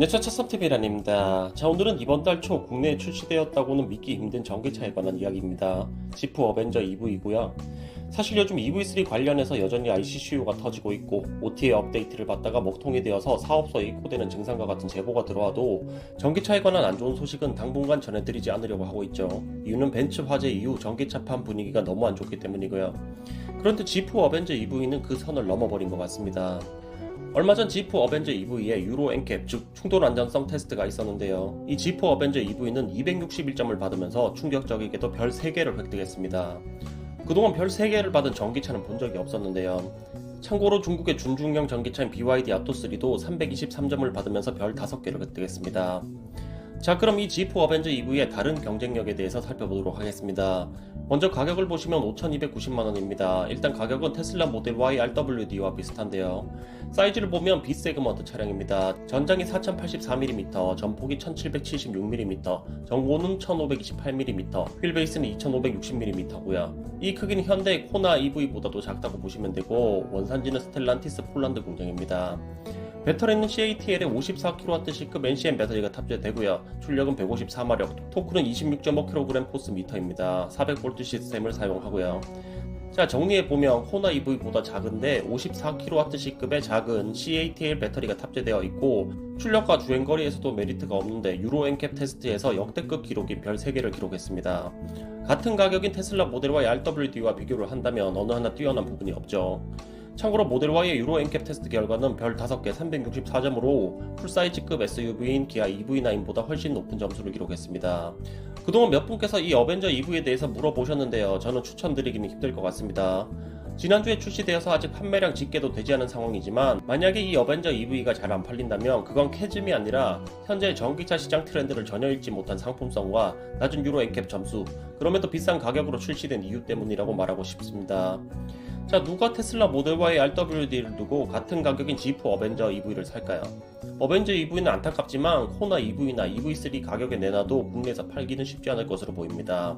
안녕하세요 차썸TV란입니다. 자 오늘은 이번 달 초 국내에 출시되었다고는 믿기 힘든 전기차에 관한 이야기입니다. 지프 어벤져 EV이고요. 사실 요즘 EV3 관련해서 여전히 ICCU가 터지고 있고 OTA 업데이트를 받다가 먹통이 되어서 사업소에 입고되는 증상과 같은 제보가 들어와도 전기차에 관한 안 좋은 소식은 당분간 전해드리지 않으려고 하고 있죠. 이유는 벤츠 화재 이후 전기차판 분위기가 너무 안 좋기 때문이고요. 그런데 지프 어벤져 EV는 그 선을 넘어버린 것 같습니다. 얼마 전 지프 어벤져 EV의 유로 엔캡 즉 충돌 안전성 테스트가 있었는데요. 이 지프 어벤져 EV는 261점을 받으면서 충격적이게도 별 3개를 획득했습니다. 그동안 별 3개를 받은 전기차는 본 적이 없었는데요. 참고로 중국의 준중형 전기차인 BYD 아토3도 323점을 받으면서 별 5개를 획득했습니다. 자 그럼 이 지프 어벤져 EV의 다른 경쟁력에 대해서 살펴보도록 하겠습니다. 먼저 가격을 보시면 5,290만원입니다. 일단 가격은 테슬라 모델 Y RWD와 비슷한데요. 사이즈를 보면 B 세그먼트 차량입니다. 전장이 4084mm, 전폭이 1776mm, 전고는 1528mm, 휠베이스는 2560mm고요. 이 크기는 현대 코나 EV보다도 작다고 보시면 되고 원산지는 스텔란티스 폴란드 공장입니다. 배터리는 CATL에 54kWh급 NCM 배터리가 탑재되고요. 출력은 154마력, 토크는 26.5kg 포스 미터입니다. 400V 시스템을 사용하고요. 자 정리해보면 코나 EV보다 작은데 54kWh급의 작은 CATL 배터리가 탑재되어 있고 출력과 주행 거리에서도 메리트가 없는데 유로 엔캡 테스트에서 역대급 기록인 별 3개를 기록했습니다. 같은 가격인 테슬라 모델 Y RWD와 비교를 한다면 어느 하나 뛰어난 부분이 없죠. 참고로 모델 Y의 유로 엔캡 테스트 결과는 별 5개 364점으로 풀사이즈급 SUV인 기아 EV9보다 훨씬 높은 점수를 기록했습니다. 그동안 몇 분께서 이 어벤져 EV에 대해서 물어보셨는데요. 저는 추천드리기는 힘들 것 같습니다. 지난주에 출시되어서 아직 판매량 집계도 되지 않은 상황이지만 만약에 이 어벤져 EV가 잘 안 팔린다면 그건 캐즘이 아니라 현재 전기차 시장 트렌드를 전혀 읽지 못한 상품성과 낮은 유로 엔캡 점수 그럼에도 비싼 가격으로 출시된 이유 때문이라고 말하고 싶습니다. 자 누가 테슬라 모델 Y RWD를 두고 같은 가격인 지프 어벤져 EV를 살까요? 어벤져 EV는 안타깝지만 코나 EV나 EV3 가격에 내놔도 국내에서 팔기는 쉽지 않을 것으로 보입니다.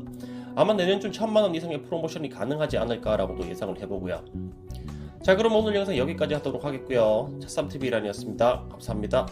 아마 내년쯤 천만 원 이상의 프로모션이 가능하지 않을까라고도 예상을 해보고요. 자 그럼 오늘 영상 여기까지 하도록 하겠고요. 차쌈TV란이었습니다. 감사합니다.